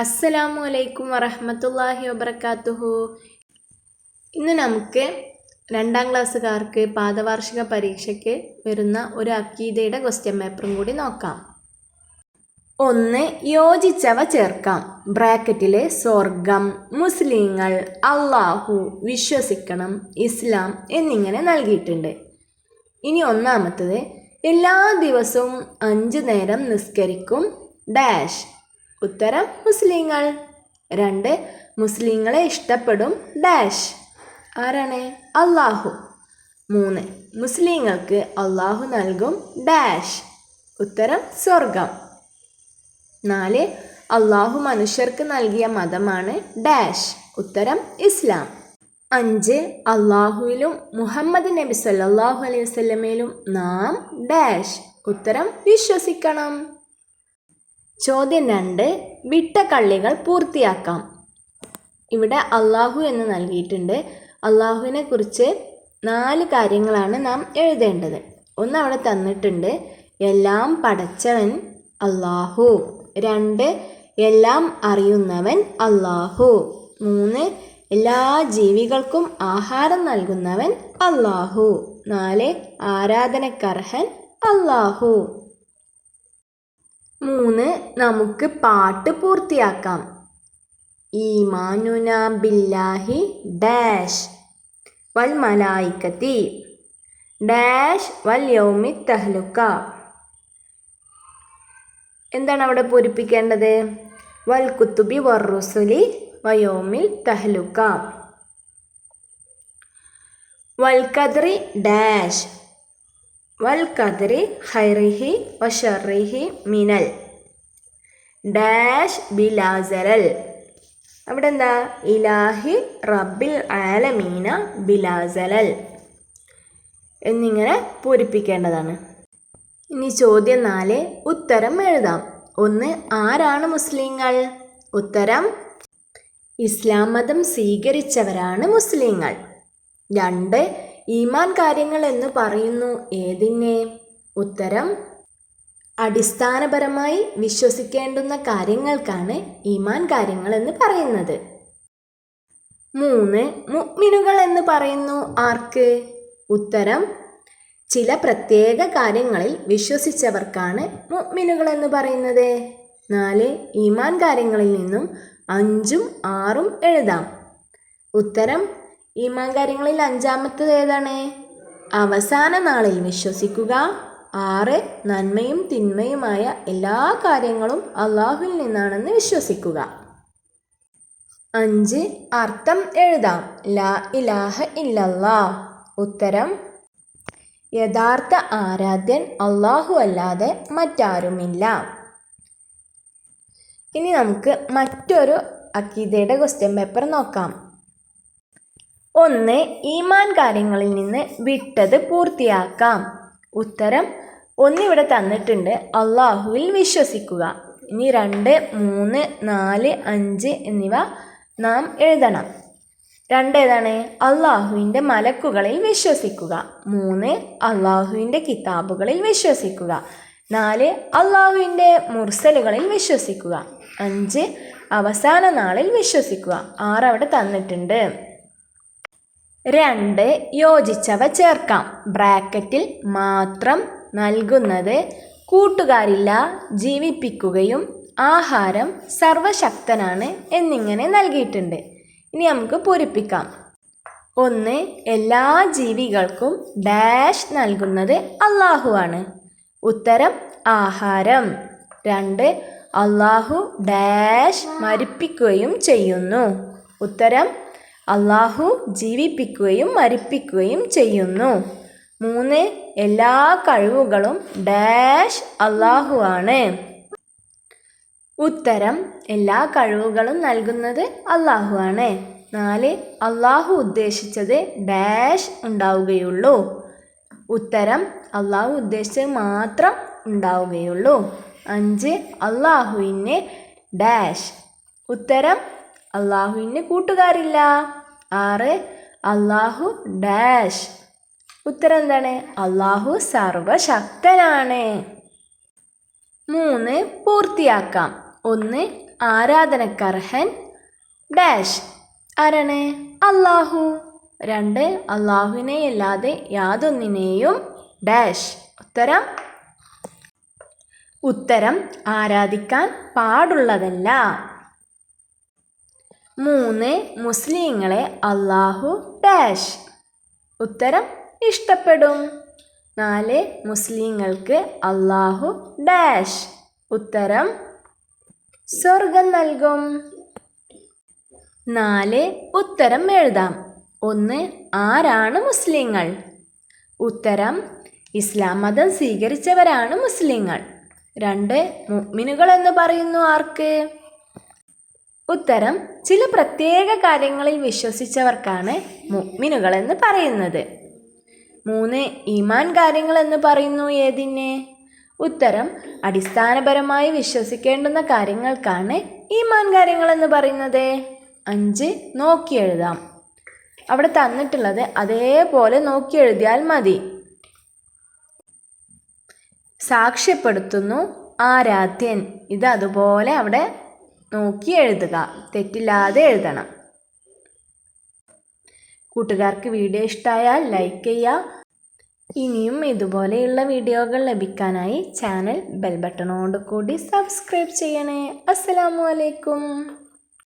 അസ്സലാമു അലൈക്കും വറഹമത്തല്ലാഹി വബർക്കാത്തുഹു ഇന്ന് നമുക്ക് രണ്ടാം ക്ലാസ്സുകാർക്ക് പാദവാർഷിക പരീക്ഷയ്ക്ക് വരുന്ന ഒരു അക്കീതയുടെ ക്വസ്റ്റ്യൻ പേപ്പറും കൂടി നോക്കാം. ഒന്ന് യോജിച്ചവ ചേർക്കാം. ബ്രാക്കറ്റിലെ സ്വർഗം മുസ്ലിങ്ങൾ അള്ളാഹു വിശ്വസിക്കണം ഇസ്ലാം എന്നിങ്ങനെ നൽകിയിട്ടുണ്ട്. ഇനി ഒന്നാമത്തത് എല്ലാ ദിവസവും അഞ്ച് നേരം നിസ്കരിക്കും ഡാഷ്. ഉത്തരം മുസ്ലിങ്ങൾ. രണ്ട് മുസ്ലിങ്ങളെ ഇഷ്ടപ്പെടും ഡാഷ്. ആരാണ്? അള്ളാഹു മൂന്ന് മുസ്ലിങ്ങൾക്ക് അള്ളാഹു നൽകും ഡാഷ്. ഉത്തരം സ്വർഗം. നാല് അള്ളാഹു മനുഷ്യർക്ക് നൽകിയ മതമാണ് ഡാഷ്. ഉത്തരം ഇസ്ലാം. അഞ്ച് അള്ളാഹുവിലും മുഹമ്മദ് നബി സല്ലാഹു അലൈഹി വസല്ലമയിലും നാം ഡാഷ്. ഉത്തരം വിശ്വസിക്കണം. ചോദ്യം രണ്ട് വിട്ട കള്ളികൾ പൂർത്തിയാക്കാം. ഇവിടെ അള്ളാഹു എന്ന് നൽകിയിട്ടുണ്ട്. അള്ളാഹുവിനെ കുറിച്ച് നാല് കാര്യങ്ങളാണ് നാം എഴുതേണ്ടത്. ഒന്ന് അവിടെ തന്നിട്ടുണ്ട് എല്ലാം പടച്ചവൻ അള്ളാഹു. രണ്ട് എല്ലാം അറിയുന്നവൻ അള്ളാഹു. മൂന്ന് എല്ലാ ജീവികൾക്കും ആഹാരം നൽകുന്നവൻ അള്ളാഹു. നാല് ആരാധനക്കർഹൻ അള്ളാഹു. മൂന്ന് നമുക്ക് പാട്ട് പൂർത്തിയാക്കാം. ഈമാനുന ബില്ലാഹി ഡാഷ് വൽ മലായിക്കത്തി. ഡാഷ് വൽ യൗമി തഹ്ലുക്ക. എന്താണ് അവിടെ പൂരിപ്പിക്കേണ്ടത്? വൽ കുത്തുബി വറുസുലി വയോമിൽ തഹ്ലുക്ക. വൽ കദ്രി ഡാഷ് വൽ കദറി ഹൈറിഹി വഷറിഹി മിനൽ ഡാഷ് ബിലാസരൽ അവിടെ എന്താ ഇലാഹി റബ്ബിൽ ആലമീന ബിലാസലൽ. എന്നിങ്ങനെ പൂരിപ്പിക്കേണ്ടതാണ്. ഇനി ചോദ്യം നാല് ഉത്തരം എഴുതാം. ഒന്ന് ആരാണ് മുസ്ലിങ്ങൾ? ഉത്തരം ഇസ്ലാം മതം സ്വീകരിച്ചവരാണ് മുസ്ലിങ്ങൾ. രണ്ട് ഈമാൻ കാര്യങ്ങൾ എന്ന് പറയുന്നു ഏതിനെ? ഉത്തരം അടിസ്ഥാനപരമായി വിശ്വസിക്കേണ്ടുന്ന കാര്യങ്ങൾക്കാണ് ഈമാൻ കാര്യങ്ങൾ എന്ന് പറയുന്നത്. മൂന്ന് മുഅ്മിനുകൾ എന്ന് പറയുന്നു ആർക്ക്? ഉത്തരം ചില പ്രത്യേക കാര്യങ്ങളിൽ വിശ്വസിച്ചവർക്കാണ് മുഅ്മിനുകൾ എന്ന് പറയുന്നത്. നാല് ഈമാൻ കാര്യങ്ങളിൽ നിന്നും അഞ്ചും ആറും എഴുതാം. ഉത്തരം ഈമാൻ കാര്യങ്ങളിൽ അഞ്ചാമത്തത് ഏതാണ്? അവസാന നാളിൽ വിശ്വസിക്കുക. ആറ് നന്മയും തിന്മയുമായ എല്ലാ കാര്യങ്ങളും അള്ളാഹുവിൽ നിന്നാണെന്ന് വിശ്വസിക്കുക. അഞ്ച് അർത്ഥം എഴുതാം. ലാ ഇലാഹ ഇല്ലല്ലാ ഉത്തരം യഥാർത്ഥ ആരാധ്യൻ അള്ളാഹു അല്ലാതെ മറ്റാരുമില്ല. ഇനി നമുക്ക് മറ്റൊരു അക്കീതയുടെ ക്വസ്റ്റ്യൻ പേപ്പർ നോക്കാം. ഒന്ന് ഈമാൻ കാര്യങ്ങളിൽ നിന്ന് വിട്ടത് പൂർത്തിയാക്കാം. ഉത്തരം ഒന്നിവിടെ തന്നിട്ടുണ്ട് അള്ളാഹുവിൽ വിശ്വസിക്കുക. ഇനി രണ്ട് മൂന്ന് നാല് അഞ്ച് എന്നിവ നാം എഴുതണം. രണ്ട് ഏതാണ്? അള്ളാഹുവിന്റെ മലക്കുകളിൽ വിശ്വസിക്കുക. മൂന്ന് അള്ളാഹുവിന്റെ കിതാബുകളിൽ വിശ്വസിക്കുക. നാല് അള്ളാഹുവിന്റെ മുർസലുകളിൽ വിശ്വസിക്കുക. അഞ്ച് അവസാന നാളിൽ വിശ്വസിക്കുക. ആറ് അവിടെ തന്നിട്ടുണ്ട്. രണ്ട് യോജിച്ചവ ചേർക്കാം. ബ്രാക്കറ്റിൽ മാത്രം നൽകുന്നത് കൂട്ടുകാരില്ല ജീവിപ്പിക്കുകയും ആഹാരം സർവശക്തനാണ് എന്നിങ്ങനെ നൽകിയിട്ടുണ്ട്. ഇനി നമുക്ക് പൂരിപ്പിക്കാം. ഒന്ന് എല്ലാ ജീവികൾക്കും ഡാഷ് നൽകുന്നത് അള്ളാഹുവാണ് ഉത്തരം ആഹാരം. രണ്ട് അള്ളാഹു ഡാഷ് മരിപ്പിക്കുകയും ചെയ്യുന്നു. ഉത്തരം അള്ളാഹു ജീവിപ്പിക്കുകയും മരിപ്പിക്കുകയും ചെയ്യുന്നു. മൂന്ന് എല്ലാ കഴിവുകളും ഡാഷ് അള്ളാഹു ആണ്. ഉത്തരം എല്ലാ കഴിവുകളും നൽകുന്നത് അള്ളാഹു ആണ്. നാല് അള്ളാഹു ഉദ്ദേശിച്ചത് ഡാഷ് ഉണ്ടാവുകയുള്ളൂ. ഉത്തരം അള്ളാഹു ഉദ്ദേശിച്ചത് മാത്രം ഉണ്ടാവുകയുള്ളൂ. അഞ്ച് അള്ളാഹുവിന് ഡാഷ്. ഉത്തരം അള്ളാഹുവിന് കൂട്ടുകാരില്ല. ആറ്. അള്ളാഹു ഡാഷ്. ഉത്തരം എന്താണ്? അള്ളാഹു സർവശക്തനാണ്. മൂന്ന് പൂർത്തിയാക്കാം. ഒന്ന് ആരാധനക്കർഹൻ. ഡാഷ്. ആരാണ്? അള്ളാഹു രണ്ട് അള്ളാഹുവിനെ അല്ലാതെ യാതൊന്നിനെയും ഡാഷ്. ഉത്തരം? ഉത്തരം ആരാധിക്കാൻ പാടുള്ളതല്ല. മൂന്ന് മുസ്ലിങ്ങളെ അള്ളാഹു ഡാഷ് ഉത്തരം ഇഷ്ടപ്പെടും. നാല് മുസ്ലിങ്ങൾക്ക് അള്ളാഹു ഡാഷ് ഉത്തരം സ്വർഗം നൽകും. നാല് ഉത്തരം എഴുതാം. ഒന്ന് ആരാണ് മുസ്ലിങ്ങൾ? ഉത്തരം ഇസ്ലാം മതം സ്വീകരിച്ചവരാണ് മുസ്ലിങ്ങൾ. രണ്ട് മുഅ്മിനുകൾ എന്ന് പറയുന്നു ആർക്ക്? ഉത്തരം ചില പ്രത്യേക കാര്യങ്ങളിൽ വിശ്വസിച്ചവർക്കാണ് മുഅ്മിനുകൾ എന്ന് പറയുന്നത്. മൂന്ന് ഈമാൻ കാര്യങ്ങൾ എന്ന് പറയുന്നു ഏതിന്? ഉത്തരം അടിസ്ഥാനപരമായി വിശ്വസിക്കേണ്ടുന്ന കാര്യങ്ങൾക്കാണ് ഈമാൻ കാര്യങ്ങൾ എന്ന് പറയുന്നത്. അഞ്ച് നോക്കി എഴുതാം. അവിടെ തന്നിട്ടുള്ളത് അതേപോലെ നോക്കി എഴുതിയാൽ മതി. സാക്ഷ്യപ്പെടുത്തുന്നു ആരാധ്യൻ. ഇത് അതുപോലെ അവിടെ നോക്കി എഴുതുക. തെറ്റില്ലാതെ എഴുതണം. കൂട്ടുകാർക്ക് വീഡിയോ ഇഷ്ടമായാൽ ലൈക്ക് ചെയ്യുക ഇനിയും ഇതുപോലെയുള്ള വീഡിയോകൾ ലഭിക്കാനായി ചാനൽ ബെൽ ബട്ടണോട് കൂടി സബ്സ്ക്രൈബ് ചെയ്യണേ. അസ്സലാമു അലൈക്കും.